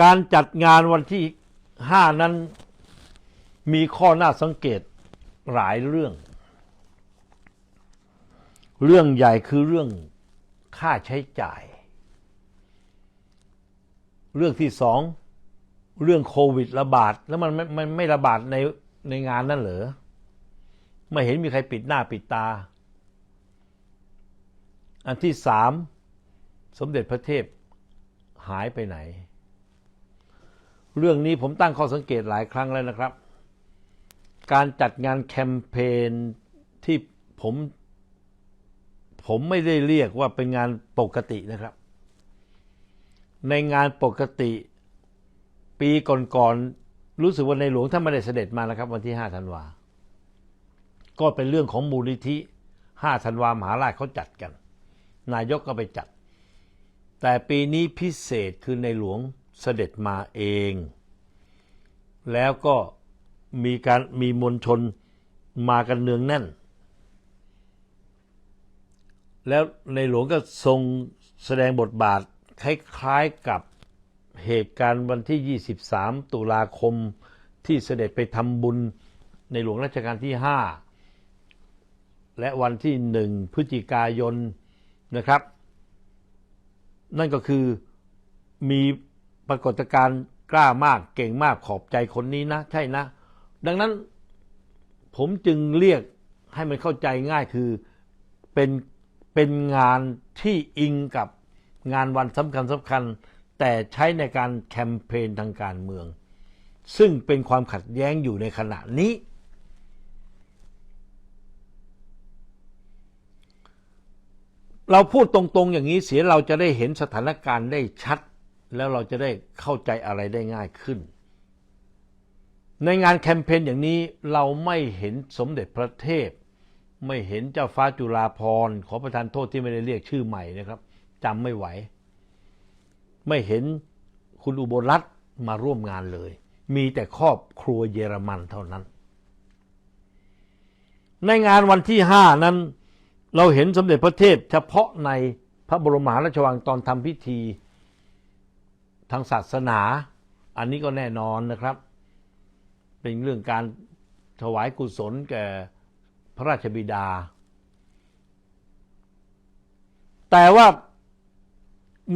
การจัดงานวันที่ห้านั้นมีข้อน่าสังเกตหลายเรื่อง เรื่องใหญ่คือเรื่องค่าใช้จ่าย เรื่องที่สองเรื่องโควิดระบาด แล้วมันไม่มันไม่ระบาดในในงานนั่นเหรอไม่เห็นมีใครปิดหน้าปิดตา อันที่สามสมเด็จพระเทพหายไปไหน เรื่องนี้ผมตั้งข้อสังเกตหลายครั้งแล้วนะครับ การจัดงานแคมเปญที่ผม ผมไม่ได้เรียกว่าเป็นงานปกตินะครับ ในงานปกติปีก่อนๆรู้สึกว่าในหลวงท่านไม่ได้เสด็จมานะครับ วันที่ 5 ธันวา ก็เป็นเรื่องของมูลนิธิ 5 ธันวามหาราชเขาจัดกัน นายกก็ไปจัด แต่ปีนี้พิเศษคือในหลวง เสด็จมาเอง แล้วก็มีการมีมวลชนมากันเนืองแน่น แล้วในหลวงก็ทรงแสดงบทบาทคล้ายๆกับเหตุการณ์วันที่ 23 ตุลาคมที่เสด็จไปทำบุญในหลวงรัชกาลที่ 5 และวันที่หนึ่งพฤศจิกายนนะครับ นั่นก็คือมี รากฏการณ์กล้ามากเก่งมากขอบใจคนนี้นะ ใช่นะ ดังนั้นผมจึงเรียกให้มันเข้าใจง่ายคือเป็นเป็นงานที่อิงกับงานวันสำคัญสำคัญ แต่ใช้ในการแคมเปญทางการเมือง ซึ่งเป็นความขัดแย้งอยู่ในขณะนี้ เราพูดตรงๆอย่างนี้เสียเราจะได้เห็นสถานการณ์ได้ชัด แล้วเราจะได้เข้าใจอะไรได้ง่ายขึ้น ในงานแคมเปญอย่างนี้เราไม่เห็นสมเด็จพระเทพ ไม่เห็นเจ้าฟ้าจุฬาภรณ์ขอประทานโทษที่ไม่ได้เรียกชื่อใหม่นะครับจำไม่ไหว ไม่เห็นคุณอุบลรัตน์มาร่วมงานเลย มีแต่ครอบครัวเยอรมันเท่านั้น ในงานวันที่ห้านั้น เราเห็นสมเด็จพระเทพเฉพาะในพระบรมมหาราชวังตอนทำพิธี ทางศาสนา อันนี้ก็แน่นอนนะครับ เป็นเรื่องการถวายกุศลแก่พระราชบิดา แต่ว่า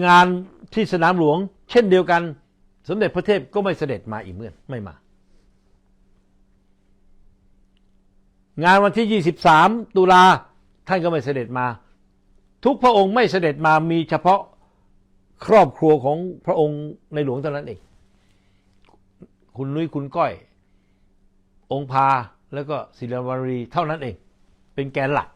งานที่สนามหลวง เช่นเดียวกัน สมเด็จพระเทพก็ไม่เสด็จมาอีกเมื่อไม่มา งานวันที่ 23 ตุลาท่านก็ไม่เสด็จมา ทุกพระองค์ไม่เสด็จมามีเฉพาะ ครอบครัวของพระองค์ในหลวงเท่านั้นเอง คุณนุ้ยคุณก้อย องค์พาแล้วก็ศิลวารีเท่านั้นเอง เป็นแกนหลัก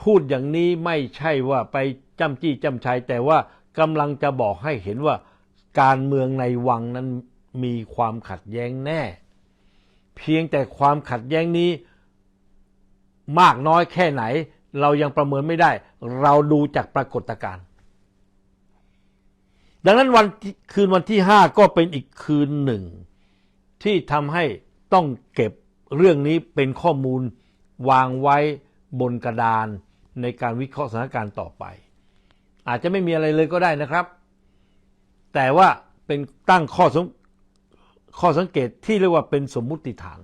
พูดอย่างนี้ไม่ใช่ว่าไปจ้ำจี้จ้ำชัยแต่ว่ากำลังจะบอกให้เห็นว่าการเมืองในวังนั้นมีความขัดแย้งแน่ เพียงแต่ความขัดแย้งนี้มากน้อยแค่ไหน เรายังประเมินไม่ได้ เราดูจากปรากฏการณ์ดังนั้นวันคืนวันที่ห้าก็เป็นอีกคืนหนึ่ง ที่ทำให้ต้องเก็บเรื่องนี้เป็นข้อมูลวางไว้บนกระดานในการวิเคราะห์สถานการณ์ต่อไป อาจจะไม่มีอะไรเลยก็ได้นะครับ แต่ว่าเป็นตั้งข้อสงข้อสังเกตที่เรียกว่าเป็นสมมุติฐาน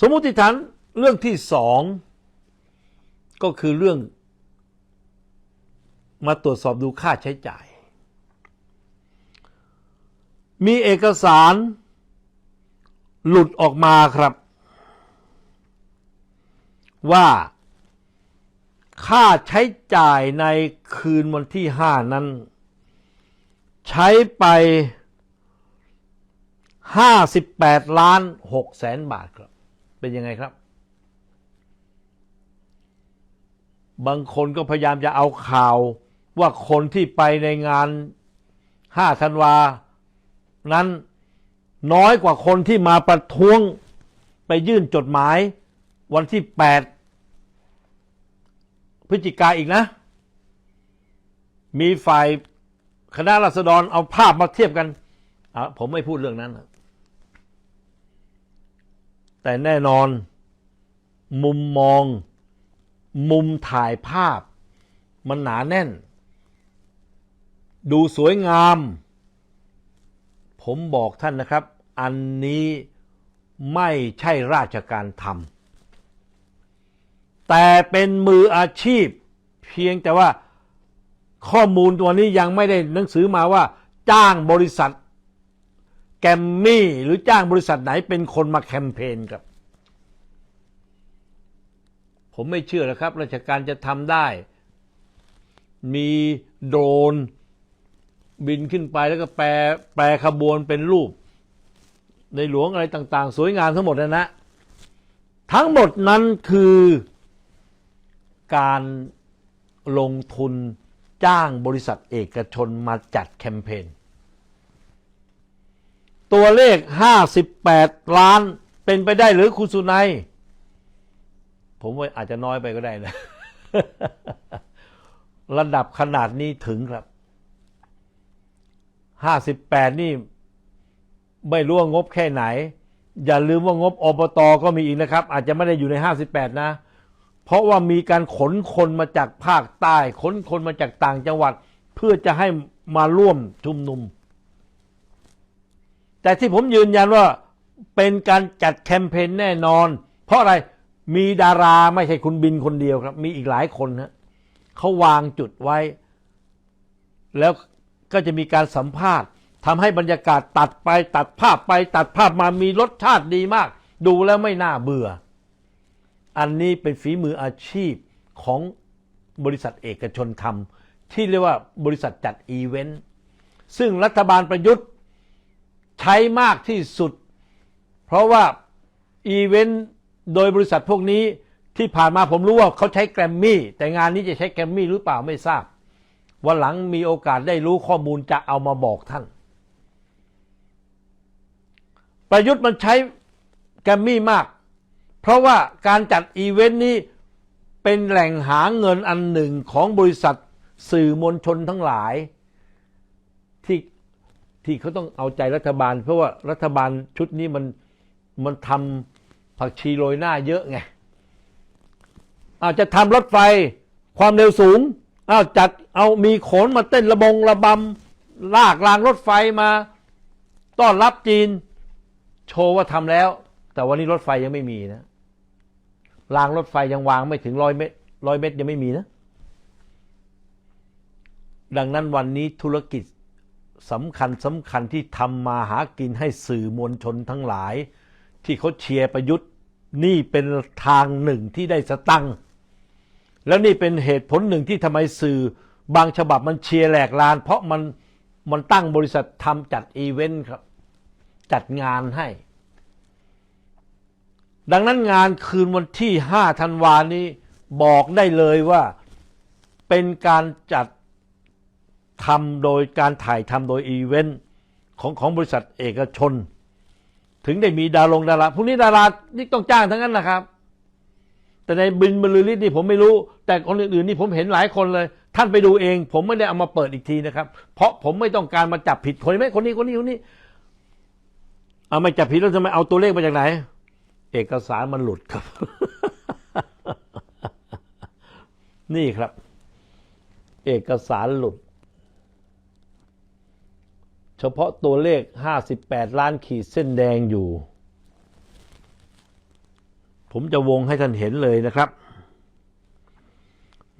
สมมุติฐานเรื่องที่สอง ก็คือเรื่อง มาตรวจสอบดูค่าใช้จ่าย มีเอกสารหลุดออกมาครับ ว่า ค่าใช้จ่ายในคืนวันที่ห้านั้น ใช้ไป 58 ล้าน6แสนบาทครับ เป็นยังไงครับ บางคนก็พยายามจะเอาข่าวว่าคนที่ไปในงาน5ธันวา นั้นน้อยกว่าคนที่มาประท้วงไปยื่นจดหมาย วันที่8พฤศจิกาอีกนะ มีฝ่ายคณะรัษฎรเอาภาพมาเทียบกันผมไม่พูดเรื่องนั้น แต่แน่นอนมุมมอง มุมถ่ายภาพ มันหนาแน่น ดูสวยงาม ผมบอกท่านนะครับ อันนี้ไม่ใช่ราชการทำแต่เป็นมืออาชีพ เพียงแต่ว่าข้อมูลตัวนี้ยังไม่ได้หนังสือมาว่า จ้างบริษัท แกมมี่หรือจ้างบริษัทไหนเป็นคนมาแคมเปญครับ ผมไม่เชื่อนะครับ ราชการจะทำได้ มีโดรนบินขึ้นไปแล้วก็แปลแปลขบวนเป็นรูป ในหลวงอะไรต่าง ๆ สวยงามทั้งหมดนะนะ ทั้งหมดนั้นคือการลงทุนจ้างบริษัทเอกชนมาจัดแคมเปญตัวเลข 58 ล้านเป็นไปได้หรือคุณสุนัย ผมว่าอาจจะน้อยไปก็ได้นะ ระดับขนาดนี้ถึงครับ58นี่ ไม่รู้ว่างบแค่ไหน อย่าลืมว่างบอบตก็มีอีกนะครับ อาจจะไม่ได้อยู่ใน58นะ เพราะว่ามีการขนคนมาจากภาคใต้ ขนคนมาจากต่างจังหวัด เพื่อจะให้มาร่วมชุมนุม แต่ที่ผมยืนยันว่าเป็นการจัดแคมเปญแน่นอน เพราะอะไร มีดาราไม่ใช่คุณบินคนเดียวครับ มีอีกหลายคนฮะเขาวางจุดไว้ แล้วก็จะมีการสัมภาษณ์ทำให้บรรยากาศตัดไปตัดภาพไปตัดภาพมามีรสชาติดีมาก ดูแล้วไม่น่าเบื่อ อันนี้เป็นฝีมืออาชีพของบริษัทเอกชนทำที่เรียกว่าบริษัทจัดอีเวนต์ซึ่งรัฐบาลประยุทธ์ใช้มากที่สุด เพราะว่าอีเวนต์ โดยบริษัทพวกนี้ที่ผ่านมาผมรู้ว่าเขาใช้แกรมมี่แต่งานนี้จะใช้แกรมมี่หรือเปล่าไม่ทราบ วันหลังมีโอกาสได้รู้ข้อมูลจะเอามาบอกท่าน ประยุทธ์มันใช้แกรมมี่มาก เพราะว่าการจัดอีเวนต์นี้เป็นแหล่งหาเงินอันหนึ่งของบริษัทสื่อมวลชนทั้งหลาย ที่ที่เขาต้องเอาใจรัฐบาล เพราะว่ารัฐบาลชุดนี้มันมันทำ ผักชีโรยหน้าเยอะไงอาจจะทำรถไฟความเร็วสูงอ้าวจัดเอามีโขนมาเต้นระบงระบำลากรางรถไฟมา ต้อนรับจีน โชว์ว่าทำแล้ว แต่วันนี้รถไฟยังไม่มีนะรางรถไฟยังวางไม่ถึงร้อยเมตรร้อยเมตรยังไม่มีนะ ดังนั้นวันนี้ธุรกิจสำคัญสำคัญที่ทำมาหากินให้สื่อมวลชนทั้งหลาย ที่เขาเชียร์ประยุทธ์ นี่เป็นทางหนึ่งที่ได้สตังค์แล้วนี่เป็นเหตุผลหนึ่งที่ทำไมสื่อบางฉบับมันเชียร์แหลกลาน เพราะมันมันตั้งบริษัททำจัดอีเวนต์ครับ จัดงานให้ ดังนั้นงานคืนวันที่ 5 ธันวานี้บอกได้เลยว่าเป็นการจัดทำโดยการถ่ายทำโดยอีเวนต์ของของบริษัทเอกชน ถึงได้มีดารงดาราพวกนี้ดารานี่ต้องจ้างทั้งนั้นนะครับ แต่ในบินบรรลือฤทธิ์นี่ผมไม่รู้ แต่คนอื่นๆนี่ผมเห็นหลายคนเลย ท่านไปดูเอง ผมไม่ได้เอามาเปิดอีกทีนะครับ เพราะผมไม่ต้องการมาจับผิดคนไหมคนนี้คนนี้คนนี้เอาไม่จับผิดแล้วทำไมเอาตัวเลขมาจากไหน เอกสารมันหลุดครับ นี่ครับ เอกสารหลุด เฉพาะตัวเลข 58 ล้านขีดเส้นแดงอยู่ ผมจะวงให้ท่านเห็นเลยนะครับ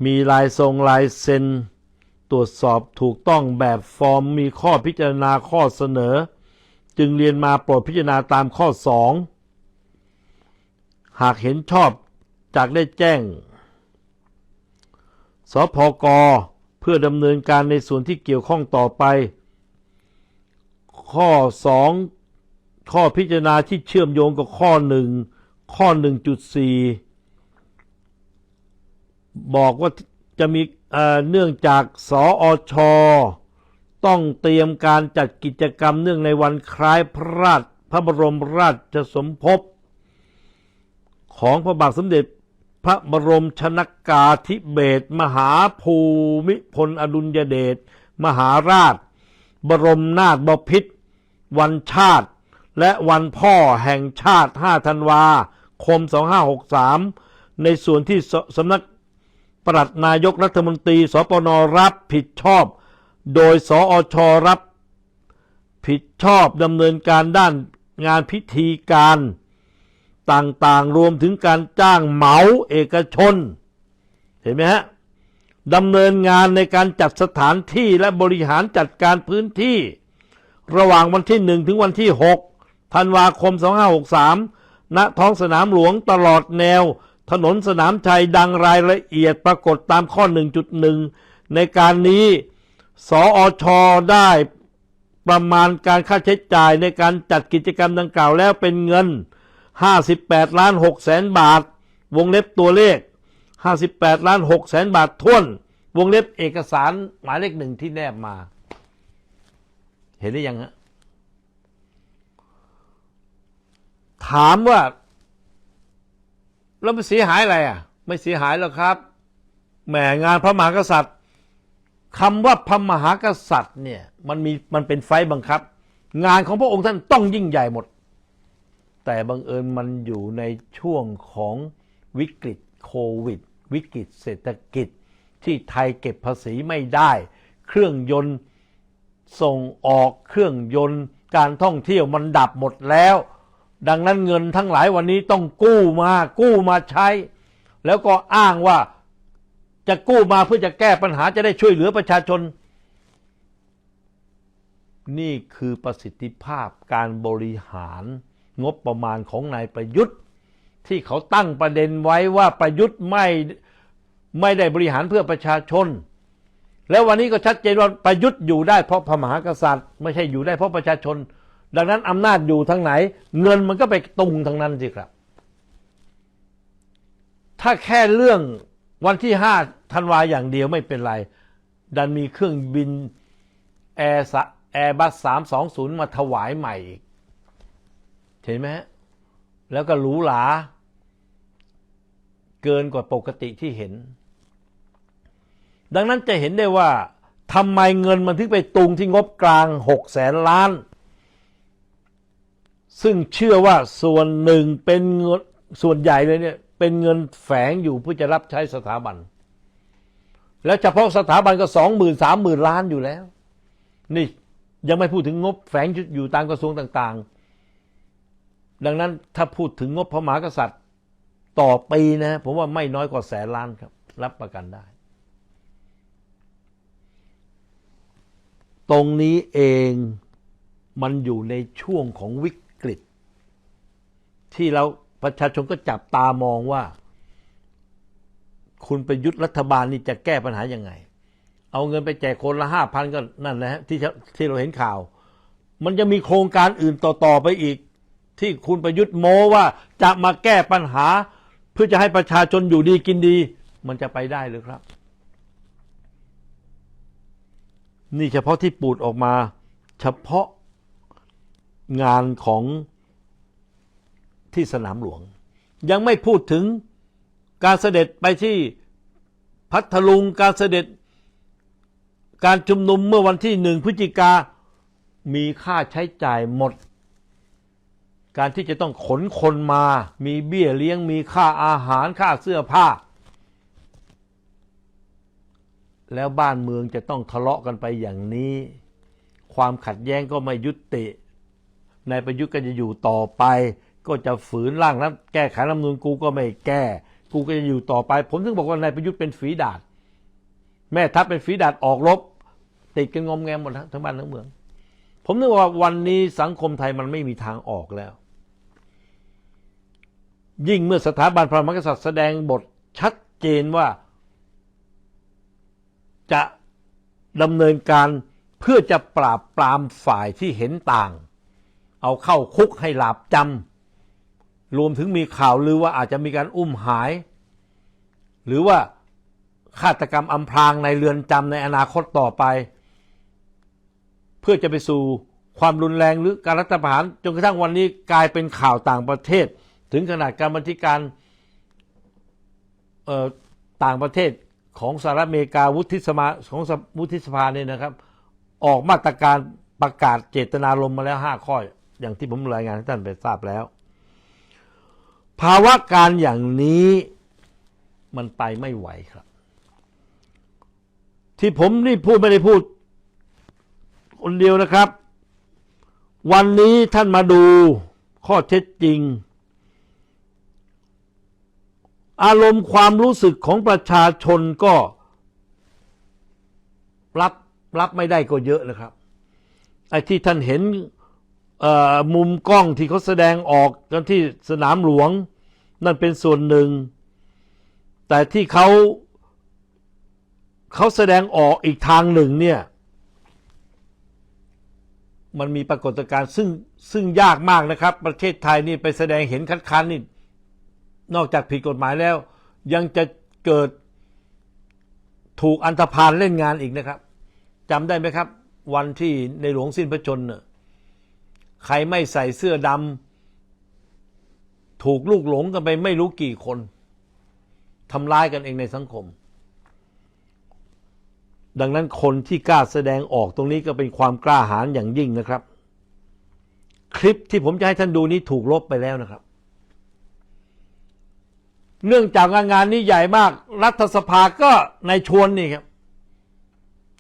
มีลายทรงลายเซ็น ตรวจสอบถูกต้องแบบฟอร์มมีข้อพิจารณาข้อเสนอ จึงเรียนมาโปรดพิจารณาตามข้อ 2 หากเห็นชอบจากได้แจ้ง สพกเพื่อดำเนินการในส่วนที่เกี่ยวข้องต่อไป ข้อ 2 ข้อพิจารณาที่เชื่อมโยงกับข้อ 1 ข้อ 1.4 บอกว่าจะมีเนื่องจากสออชต้องเตรียมการจัดกิจกรรมเนื่องในวันคล้ายพระราชพระบรมราชสมภพของพระบาทสมเด็จพระบรมชนกาธิเบศมหาภูมิพลอดุลยเดชมหาราช บรมนาถบพิตรวันชาติ และวันพ่อแห่งชาติ 5 ธันวาคม 2563 ในส่วนที่สสำนักปลัดนายกรัฐมนตรี สปนรับผิดชอบ โดยสอชรับ ผิดชอบดำเนินการด้านงานพิธีการ ต่างๆ รวมถึงการจ้างเหมาเอกชน เห็นไหมฮะ ดำเนินงานในการจัดสถานที่และบริหารจัดการพื้นที่ ระหว่างวันที่ 1 ถึงวันที่ 6 ธันวาคม 2563 ณ ท้องสนามหลวงตลอดแนว ถนนสนามชัยดังรายละเอียดปรากฏตามข้อ 1.1 ในการนี้ สออชได้ประมาณการค่าใช้จ่ายในการจัดกิจกรรมดังกล่าวแล้วเป็นเงิน 58 ล้าน6แสนบาท วงเล็บตัวเลข 58 ล้าน6แสนบาทท้วน วงเล็บเอกสารหมายเลขหนึ่งที่แนบมา เห็นได้ยังฮะถามว่า แล้วมันเสียหายอะไรอะ ไม่เสียหายหรอกครับแหมงานพระมหากษัตริย์คำว่าพระมหากษัตริย์เนี่ย มันมีมันเป็นไฟบังคับ งานของพระองค์ท่านต้องยิ่งใหญ่หมด แต่บังเอิญมันอยู่ในช่วงของวิกฤตโควิด วิกฤตเศรษฐกิจที่ไทยเก็บภาษีไม่ได้ เครื่องยนต์ส่งออกเครื่องยนต์การท่องเที่ยวมันดับหมดแล้ว ดังนั้นเงินทั้งหลายวันนี้ต้องกู้มากู้มาใช้ แล้วก็อ้างว่าจะกู้มาเพื่อจะแก้ปัญหาจะได้ช่วยเหลือประชาชน นี่คือประสิทธิภาพการบริหารงบประมาณของนายประยุทธ์ ที่เขาตั้งประเด็นไว้ว่าประยุทธ์ไม่ไม่ได้บริหารเพื่อประชาชน แล้ววันนี้ก็ชัดเจนว่าประยุทธ์อยู่ได้เพราะพระมหากษัตริย์ ไม่ใช่อยู่ได้เพราะประชาชน ดังนั้นอำนาจอยู่ทางไหน เงินมันก็ไปตุงทางนั้นสิครับ ถ้าแค่เรื่องวันที่ห้าธันวาอย่างเดียวไม่เป็นไร ดันมีเครื่องบินแอร์แอร์บัสสามสองศูนย์มาถวายใหม่อีกเห็นไหมฮะ แล้วก็หรูหราเกินกว่าปกติที่เห็น ดังนั้นจะเห็นได้ว่าทำไมเงินมันถึงไปตุงที่งบกลางหกแสนล้าน ซึ่งเชื่อว่าส่วนหนึ่งเป็นเงินส่วนใหญ่เลยเนี่ยเป็นเงินแฝงอยู่เพื่อจะรับใช้สถาบัน แล้วเฉพาะสถาบันก็สองหมื่นสามหมื่นล้านอยู่แล้ว นี่ยังไม่พูดถึงงบแฝงอยู่ตามกระทรวงต่าง ๆ ดังนั้นถ้าพูดถึงงบพระมหากษัตริย์ ต่อปีนะผมว่าไม่น้อยกว่าแสนล้านครับ รับประกันได้ ตรงนี้เองมันอยู่ในช่วงของวิกฤต ที่เราประชาชนก็จับตามองว่า คุณประยุทธ์รัฐบาลนี่จะแก้ปัญหายังไง เอาเงินไปแจกคนละห้าพันก็นั่นแหละที่ที่เราเห็นข่าว มันจะมีโครงการอื่นต่อ ๆ ไปอีก ที่คุณประยุทธ์โม้ว่าจะมาแก้ปัญหา เพื่อจะให้ประชาชนอยู่ดีกินดี มันจะไปได้หรือครับ นี่เฉพาะที่ปูดออกมา เฉพาะงานของที่สนามหลวง ยังไม่พูดถึงการเสด็จไปที่พัทลุงการเสด็จ การชุมนุมเมื่อวันที่หนึ่งพฤศจิกามีค่าใช้จ่ายหมด การที่จะต้องขนคนมา มีเบี้ยเลี้ยงมีค่าอาหารค่าเสื้อผ้า แล้วบ้านเมืองจะต้องทะเลาะกันไปอย่างนี้ ความขัดแย้งก็ไม่ยุติ นายประยุทธ์ก็จะอยู่ต่อไป ก็จะฝืนร่างนั้นแก้ไขรัฐมนูญกูก็ไม่แก้ กูก็จะอยู่ต่อไป ผมถึงบอกว่านายประยุทธ์เป็นฝีดาดแม่ทัพเป็นฝีดาดออกรบ ติดกันงอมแงมหมดทั้งบ้านทั้งเมือง ผมนึกว่าวันนี้สังคมไทยมันไม่มีทางออกแล้ว ยิ่งเมื่อสถาบันพระมหากษัตริย์แสดงบทชัดเจนว่า จะดำเนินการเพื่อจะปราบปรามฝ่ายที่เห็นต่าง เอาเข้าคุกให้หลาบจำรวมถึงมีข่าวลือว่าอาจจะมีการอุ้มหาย หรือว่าฆาตกรรมอำพรางในเรือนจำในอนาคตต่อไป เพื่อจะไปสู่ความรุนแรงหรือการรัฐประหารจนกระทั่งวันนี้กลายเป็นข่าวต่างประเทศ ถึงขนาดการบัญชีการต่างประเทศของสหรัฐอเมริกาวุฒิสภาของวุฒิสภาเนี่ยนะครับ ออกมาตรการประกาศเจตนารมณ์มาแล้วห้าข้อ อย่างที่ผมรายงานให้ท่านไปทราบแล้ว ภาวะการอย่างนี้มันไปไม่ไหวครับ ที่ผมนี่พูดไม่ได้พูด คนเดียวนะครับ วันนี้ท่านมาดูข้อเท็จจริง อารมณ์ความรู้สึกของประชาชนก็รับรับไม่ได้ก็เยอะนะครับไอ้ที่ท่านเห็นมุมกล้องที่เขาแสดงออกกันที่สนามหลวง นั่นเป็นส่วนหนึ่ง แต่ที่เขาเขาแสดงออกอีกทางหนึ่งเนี่ย มันมีปรากฏการณ์ซึ่งซึ่งยากมากนะครับ ประเทศไทยนี่ไปแสดงเห็นคัดค้านนี่ นอกจากผิดกฎหมายแล้ว ยังจะเกิดถูกอันธพาลเล่นงานอีกนะครับจำได้ไหมครับ วันที่ในหลวงสิ้นพระชนม์น่ะใครไม่ใส่เสื้อดำถูกลูกหลงกันไปไม่รู้กี่คนทำร้ายกันเองในสังคม ดังนั้นคนที่กล้าแสดงออกตรงนี้ก็เป็นความกล้าหาญอย่างยิ่งนะครับ คลิปที่ผมจะให้ท่านดูนี้ถูกลบไปแล้วนะครับ เนื่องจากงานงานนี้ใหญ่มาก รัฐสภาก็ในชวนนี่ครับ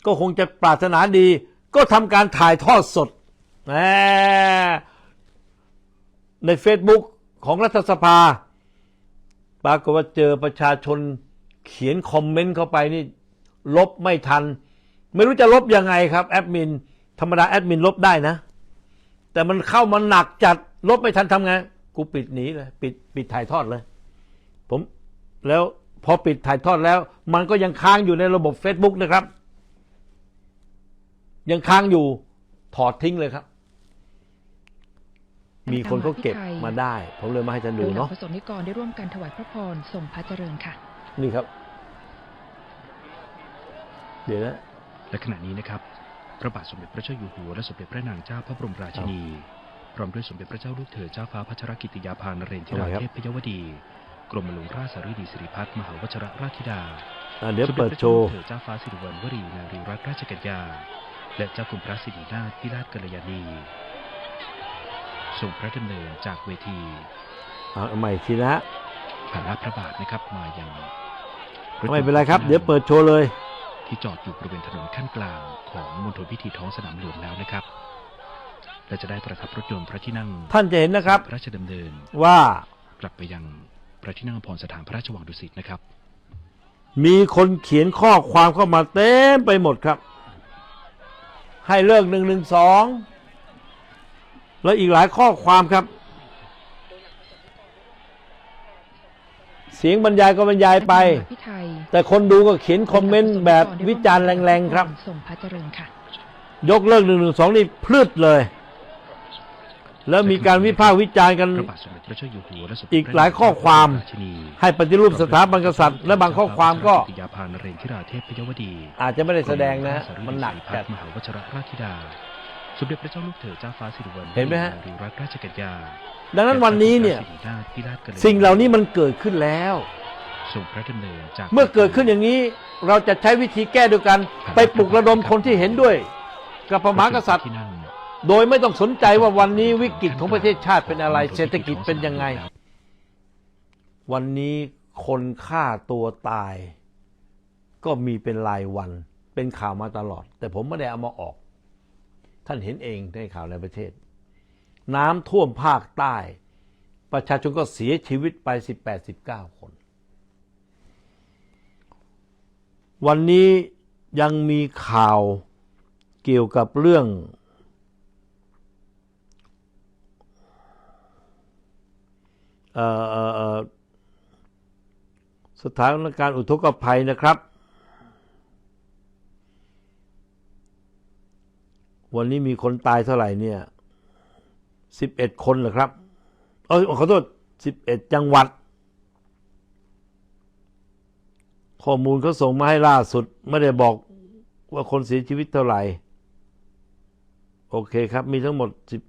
ก็คงจะปรารถนาดี ก็ทำการถ่ายทอดสดใน Facebook ของรัฐสภา ปรากฏว่าเจอประชาชนเขียนคอมเมนต์เข้าไปนี่ ลบไม่ทัน ไม่รู้จะลบยังไงครับ แอดมิน ธรรมดาแอดมินลบได้นะ แต่มันเข้ามาหนักจัดลบไม่ทันทำไง กูปิดหนีเลย ปิดปิดถ่ายทอดเลย ผมแล้วพอปิดถ่ายทอดแล้ว มันก็ยังค้างอยู่ในระบบ Facebook นะครับ ยังค้างอยู่ถอดทิ้งเลยครับ มีคนเขาเก็บมาได้ ผมเลยมาให้ท่านโดดูยเหล่าเนาะพระสงฆ์นิกรได้ร่วมกันถวายพระพรส่งพระเจริญค่ะ นี่ครับ เดี๋ยวนะและขณะนี้นะครับ พระบาทสมเด็จพระเจ้าอยู่หัวและสมเด็จพระนางเจ้าพระบรมราชินี พร้อมด้วยสมเด็จพระเจ้าลูกเธอเจ้าฟ้าพัชรกิติยาภานเรนทิราเอาไว้ครับเทพพยวดี กรมหลวงราชสารีดีสิริพัฒน์มหาวชรราชธิดาอะเดี๋ยวสมเปิดพระโชจ้าว์ลูกเธอเจ้าฟ้าสิริวัณวรีนารีรัตนราชกัญญา และเจ้าคุณพระสิรินาถพิราชกัลยาณีส่งพระดำเนินจากเวทีเอาใหม่อีกทีนะฮะผ่านลาดพระบาทนะครับมายังไม่เป็นไรครับ เดี๋ยวเปิดโชว์เลย ที่จอดอยู่บริเวณถนนขั้นกลางของมณฑลพิธีท้องสนามหลวงแล้วนะครับและจะได้ประทับรถยนต์พระที่นั่งท่านจะเห็นนะครับ พระราชดำเนินว่า กลับไปยัง พระที่นั่งอภรสถานพระราชวังดุสิตนะครับ มีคนเขียนข้อความเข้ามาเต็มไปหมดครับ ให้เลิกหนึ่งหนึ่งสองแล้วอีกหลายข้อความครับ เสียงบรรยายก็บรรยายไปพิไทยแต่คนดูก็เขียนคอมเมนต์แบบวิจารณ์แรงๆครับส่งพระเจริญค่ะยกเลิกหนึ่งหนึ่งสองนี่พลืดเลย แล้วมีการวิพากษ์วิจารณ์กันพระบาทสมเด็จพระเจ้าอยู่หัวและสมเด็จอีกหลายข้อความพระราชินีให้ปฏิรูปสถาบันกษัตริย์ และบางข้อความก็กิติยาภานเรนทิราเทพพยวดีอาจจะไม่ได้แสดงนะ มันหนักจัดมหาวชรราชธิดาสมเด็จพระเจ้าลูกเธอเจ้าฟ้าสิริวัณเห็นไหมฮะนารีรัตนราชกัญญาดังนั้นวันนี้เนี่ยและพระสิรินาถพิราชกัลยาณีสิ่งเหล่านี้มันเกิดขึ้นแล้วส่งพระดำเนินจากเมื่อเกิดขึ้นอย่างนี้ เราจะใช้วิธีแก้ด้วยกัน ไปปลุกระดมคนที่เห็นด้วย กับพระมหากษัตริย์ที่นั่ง โดยไม่ต้องสนใจว่าวันนี้วิกฤตของประเทศชาติเป็นอะไร เศรษฐกิจเป็นยังไง วันนี้คนฆ่าตัวตาย ก็มีเป็นรายวัน เป็นข่าวมาตลอด แต่ผมไม่ได้เอามาออก ท่านเห็นเองในข่าวในประเทศ น้ำท่วมภาคใต้ ประชาชนก็เสียชีวิตไป 18-19 คน วันนี้ยังมีข่าวเกี่ยวกับเรื่อง เอ่อเอ่อเอ่อ สถานการณ์อุทกภัยนะครับ วันนี้มีคนตายเท่าไหร่เนี่ยสิบเอ็ดคนเหรอครับเออขอโทษสิบเอ็ดจังหวัด ข้อมูลเขาส่งมาให้ล่าสุด ไม่ได้บอกว่าคนเสียชีวิตเท่าไหร่ โอเคครับ มีทั้งหมดสิบ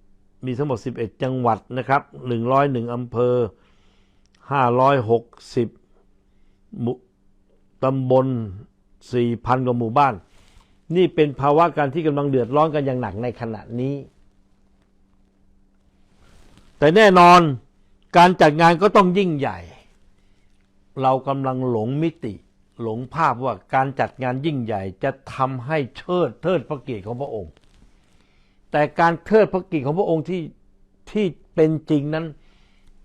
มีทั้งหมดสิบเอ็ดจังหวัดนะครับหนึ่งร้อำเภอห้าร้อยหกสิบตำบลสี่พันกว่าหมู่บ้าน นี่เป็นภาวะการที่กำลังเดือดร้อนกันอย่างหนักในขณะนี้ แต่แน่นอนการจัดงานก็ต้องยิ่งใหญ่ เรากำลังหลงมิติ หลงภาพว่าการจัดงานยิ่งใหญ่จะทำให้เชิดเทิดพระเกียรติของพระองค์ แต่การเทิดพระเกียรติของพระองค์ที่ที่เป็นจริงนั้น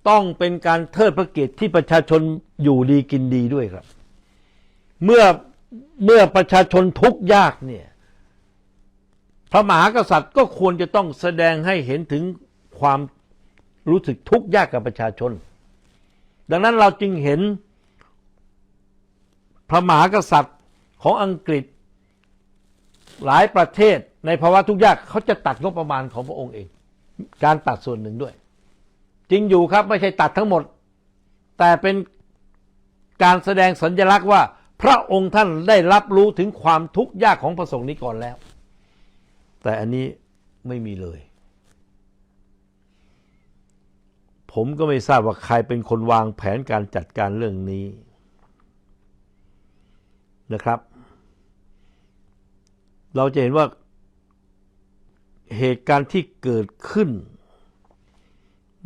ต้องเป็นการเทิดพระเกียรติที่ประชาชนอยู่ดีกินดีด้วยครับ เมื่อเมื่อประชาชนทุกข์ยากเนี่ยพระมหากษัตริย์ก็ควรจะต้องแสดงให้เห็นถึงความรู้สึกทุกข์ยากกับประชาชน ดังนั้นเราจึงเห็นพระมหากษัตริย์ของอังกฤษหลายประเทศ ในภาวะทุกข์ยากเขาจะตัดงบประมาณของพระองค์เอง การตัดส่วนหนึ่งด้วย จริงอยู่ครับไม่ใช่ตัดทั้งหมด แต่เป็นการแสดงสัญลักษณ์ว่า พระองค์ท่านได้รับรู้ถึงความทุกข์ยากของประสงค์นิกรแล้ว แต่อันนี้ไม่มีเลย ผมก็ไม่ทราบว่าใครเป็นคนวางแผนการจัดการเรื่องนี้นะครับ เราจะเห็นว่า เหตุการณ์ที่เกิดขึ้น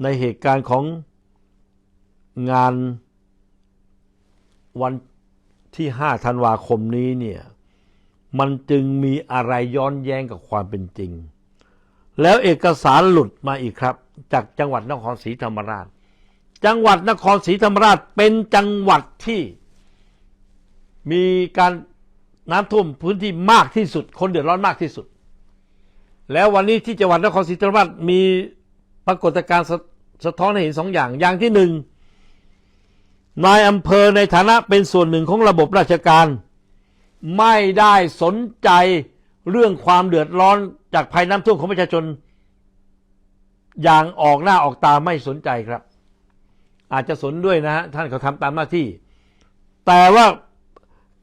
ในเหตุการณ์ของงานวันที่ 5 ธันวาคมนี้เนี่ย มันจึงมีอะไรย้อนแย้งกับความเป็นจริง แล้วเอกสารหลุดมาอีกครับ จากจังหวัดนครศรีธรรมราช จังหวัดนครศรีธรรมราชเป็นจังหวัดที่มีการน้ำท่วมพื้นที่มากที่สุด คนเดือดร้อนมากที่สุด แล้ววันนี้ที่จังหวัดนครศรีธรรมราชมีปรากฏการณ์สะสะท้อนให้เห็นสองอย่าง อย่างที่หนึ่งนายอำเภอในฐานะเป็นส่วนหนึ่งของระบบราชการ ไม่ได้สนใจเรื่องความเดือดร้อนจากภัยน้ำท่วมของประชาชน อย่างออกหน้าออกตาไม่สนใจครับ อาจจะสนด้วยนะฮะท่านเขาทำตามหน้าที่ แต่ว่า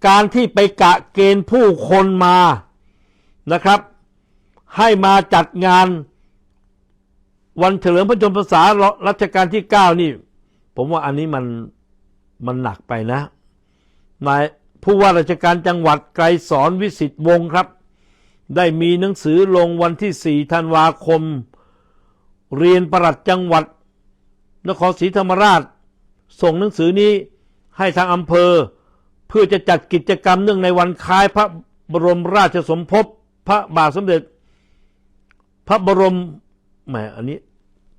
การที่ไปกะเกณฑ์ผู้คนมานะครับ ให้มาจัดงาน วันเฉลิมพระชนมพรรษารัชกาลที่9นี่ ผมว่าอันนี้มันมันหนักไปนะนายผู้ว่าราชการจังหวัดไกรสอนวิสิตวงศ์ครับ ได้มีหนังสือลงวันที่ 4 ธันวาคม เรียนประหลัดจังหวัด นครศรีธรรมราช ส่งหนังสือนี้ให้ทางอำเภอ เพื่อจะจัดกิจกรรมเนื่องในวันคล้ายพระบรมราชสมภพพระบาทสมเด็จ พระบรมแหมอันนี้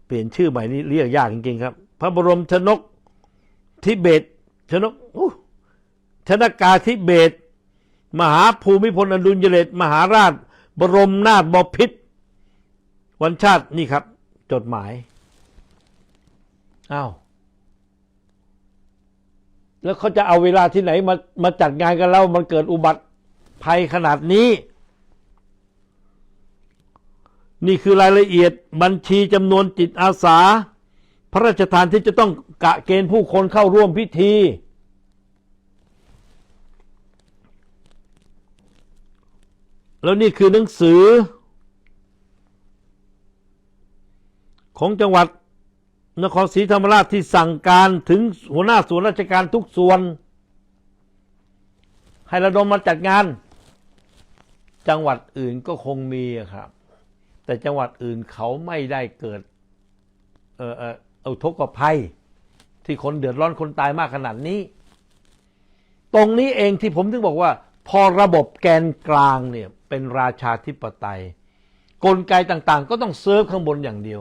เปลี่ยนชื่อใหม่นี้เรียกยากจริงๆครับ พระบรมชนกทิเบตชนกชนกาธิเบศรมหาภูมิพลอดุลยเดชมหาราช บรมนาถบพิตรวันชาตินี่ครับ จดหมายอ้าวแล้วเขาจะเอาเวลาที่ไหนมามาจัดงานกันแล้วมันเกิดอุบัติภัยขนาดนี้ นี่คือรายละเอียดบัญชีจำนวนจิตอาสา พระราชทานที่จะต้องกะเกณฑ์ผู้คนเข้าร่วมพิธี แล้วนี่คือหนังสือ ของจังหวัดนครศรีธรรมราชที่สั่งการถึงหัวหน้าส่วนราชการทุกส่วน ให้ระดมมาจัดงาน จังหวัดอื่นก็คงมีครับ แต่จังหวัดอื่นเขาไม่ได้เกิดเออเออเอาทกภัย ที่คนเดือดร้อนคนตายมากขนาดนี้ ตรงนี้เองที่ผมถึงบอกว่า พอระบบแกนกลางเนี่ยเป็นราชาธิปไตย กลไกต่างๆ ก็ต้องเซิร์ฟข้างบนอย่างเดียว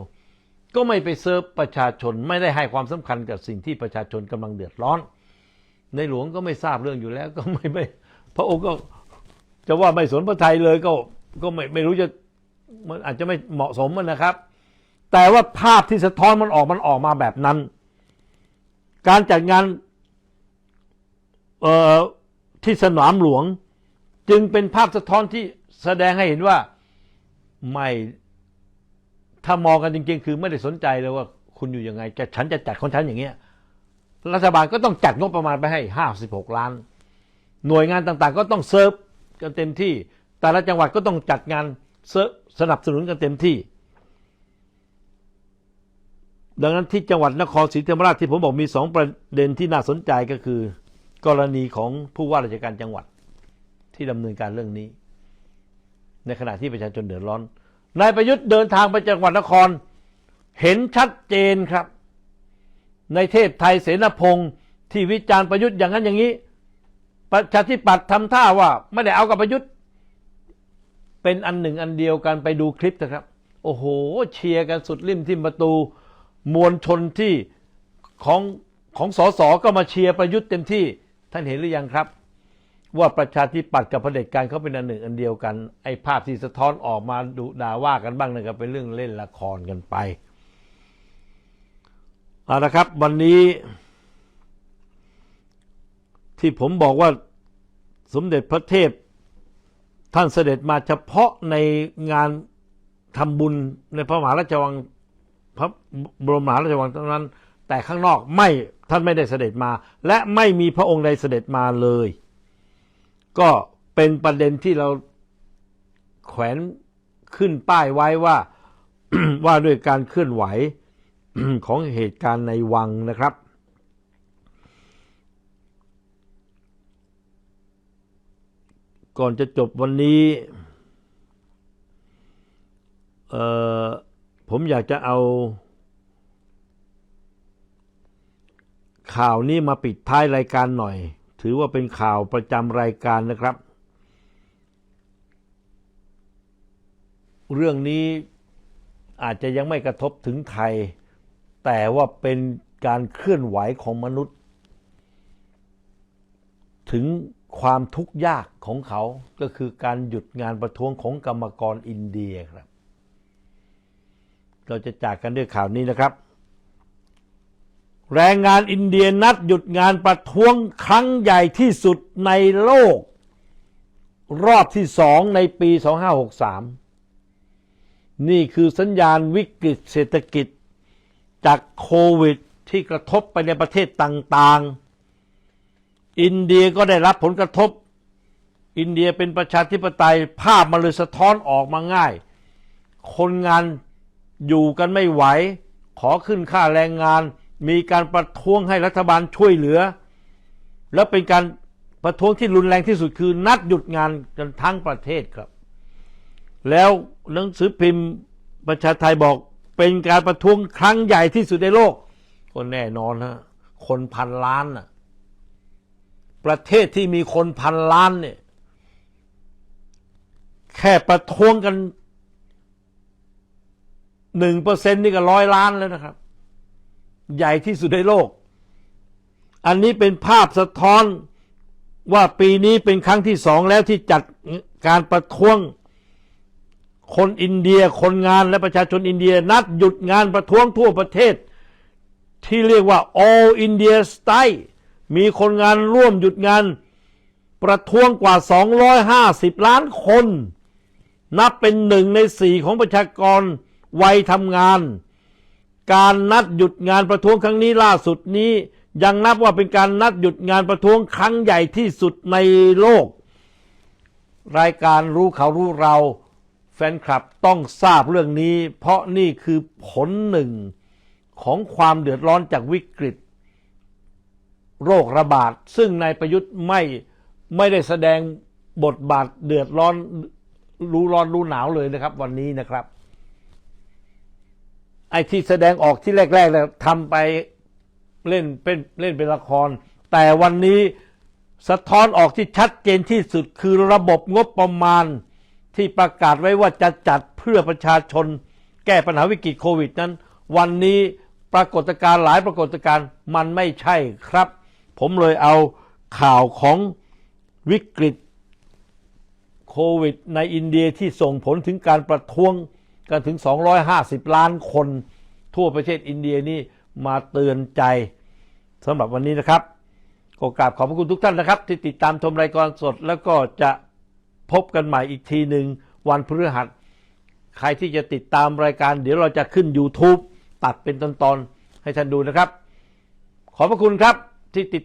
ก็ไม่ไปเซิร์ฟประชาชนไม่ได้ให้ความสำคัญกับสิ่งที่ประชาชนกำลังเดือดร้อน ในหลวงก็ไม่ทราบเรื่องอยู่แล้ว ก็ไม่ไม่พระองค์ก็จะว่าไม่สนพระไทยเลยก็ก็ไม่ไม่รู้จะ มันอาจจะไม่เหมาะสมนะครับ แต่ว่าภาพที่สะท้อนมันออกมันออกมาแบบนั้น การจัดงานที่สนามหลวง จึงเป็นภาพสะท้อนที่แสดงให้เห็นว่าไม่ถ้ามองกันจริง ๆ คือไม่ได้สนใจเลยว่าคุณอยู่ยังไงจะฉันจะจัดของฉันอย่างเงี้ยรัฐบาลก็ต้องจัดงบประมาณไปให้ห้าสิบหกล้าน หน่วยงานต่างๆ ก็ต้องเซิร์ฟกันเต็มที่ แต่ละจังหวัดก็ต้องจัดงาน สนับสนุนกันเต็มที่ ดังนั้นที่จังหวัดนครศรีธรรมราชที่ผมบอกมีสองประเด็นที่น่าสนใจก็คือ กรณีของผู้ว่าราชการจังหวัดที่ดำเนินการเรื่องนี้ ในขณะที่ประชาชนเดือดร้อนนายประยุทธ์เดินทางไปจังหวัดนคร เห็นชัดเจนครับ ในเทพไทยเสนพงศ์ที่วิจารณ์ประยุทธ์อย่างนั้นอย่างนี้ ประชาธิปัตย์ทำท่าว่าไม่ได้เอากับประยุทธ์ เป็นอันหนึ่งอันเดียวกันไปดูคลิปนะครับ โอ้โห เชียร์กันสุดริมที่ประตู มวลชนที่ของของสสก็มาเชียร์ประยุทธ์เต็มที่ท่านเห็นหรือยังครับ ว่าประชาธิปัตย์กับเผด็จการเขาเป็นอันหนึ่งอันเดียวกัน ไอ้ภาพที่สะท้อนออกมาดุด่าว่ากันบ้างนั่นก็เป็นเรื่องเล่นละครกันไปเอาละครับ วันนี้ที่ผมบอกว่าสมเด็จพระเทพ ท่านเสด็จมาเฉพาะในงานทำบุญในพระมหาราชวังพระบรมมหาราชวังเท่านั้น แต่ข้างนอกไม่ท่านไม่ได้เสด็จมา และไม่มีพระองค์ใดเสด็จมาเลย ก็เป็นประเด็นที่เราแขวนขึ้นป้ายไว้ว่าว่าด้วยการเคลื่อนไหวของเหตุการณ์ในวังนะครับ ก่อนจะจบวันนี้ ผมอยากจะเอา ข่าวนี้มาปิดท้ายรายการหน่อย ถือว่าเป็นข่าวประจำรายการนะครับ เรื่องนี้อาจจะยังไม่กระทบถึงไทย แต่ว่าเป็นการเคลื่อนไหวของมนุษย์ ถึง ความทุกข์ยากของเขาก็คือการหยุดงานประท้วงของกรรมกรอินเดียครับ เราจะจากกันด้วยข่าวนี้นะครับ แรงงานอินเดียนัดหยุดงานประท้วงครั้งใหญ่ที่สุดในโลก รอบที่สองในปี 2563 นี่คือสัญญาณวิกฤตเศรษฐกิจจากโควิดที่กระทบไปในประเทศต่างๆ อินเดียก็ได้รับผลกระทบ อินเดียเป็นประชาธิปไตยภาพมันเลยสะท้อนออกมาง่าย คนงานอยู่กันไม่ไหว ขอขึ้นค่าแรงงาน มีการประท้วงให้รัฐบาลช่วยเหลือ แล้วเป็นการประท้วงที่รุนแรงที่สุดคือนัดหยุดงานกันทั้งประเทศครับ แล้วหนังสือพิมพ์ประชาไทยบอกเป็นการประท้วงครั้งใหญ่ที่สุดในโลก ก็แน่นอนฮะคนพันล้านน่ะ ประเทศที่มีคนพันล้านเนี่ย แค่ประท้วงกันหนึ่งเปอร์เซ็นนี่ก็ร้อยล้านแล้วนะครับ ใหญ่ที่สุดในโลก อันนี้เป็นภาพสะท้อนว่าปีนี้เป็นครั้งที่สองแล้วที่จัดการประท้วง คนอินเดียคนงานและประชาชนอินเดียนัดหยุดงานประท้วงทั่วประเทศ ที่เรียกว่า all India Strike มีคนงานร่วมหยุดงาน ประท้วงกว่า 250 ล้านคน นับเป็นหนึ่งในสี่ของประชากรวัยทำงาน การนัดหยุดงานประท้วงครั้งนี้ล่าสุดนี้ ยังนับว่าเป็นการนัดหยุดงานประท้วงครั้งใหญ่ที่สุดในโลก รายการรู้เขารู้เรา แฟนคลับต้องทราบเรื่องนี้ เพราะนี่คือผลหนึ่งของความเดือดร้อนจากวิกฤต โรคระบาด ซึ่งนายประยุทธ์ไม่ไม่ได้แสดงบทบาทเดือดร้อนรู้ร้อนรู้หนาวเลยนะครับ วันนี้นะครับ ไอ้ที่แสดงออกที่แรกๆเนี่ยทำไปเล่นเป็นเล่นเป็นละคร แต่วันนี้สะท้อนออกที่ชัดเจนที่สุดคือระบบงบประมาณที่ประกาศไว้ว่าจะจัดเพื่อประชาชน แก้ปัญหาวิกฤตโควิดนั้น วันนี้ปรากฏการณ์หลายปรากฏการณ์มันไม่ใช่ครับ ผมเลยเอาข่าวของวิกฤตโควิดในอินเดียที่ส่งผลถึงการประท้วงกันถึง 250 ล้านคนทั่วประเทศอินเดียนี่มาเตือนใจสำหรับวันนี้นะครับก็กราบขอบพระคุณทุกท่านนะครับ ที่ติดตามชมรายการสด แล้วก็จะพบกันใหม่อีกทีหนึ่งวันพฤหัส ใครที่จะติดตามรายการ เดี๋ยวเราจะขึ้น YouTube ตัดเป็นตอนๆให้ท่านดูนะครับ ขอบพระคุณครับที่ติด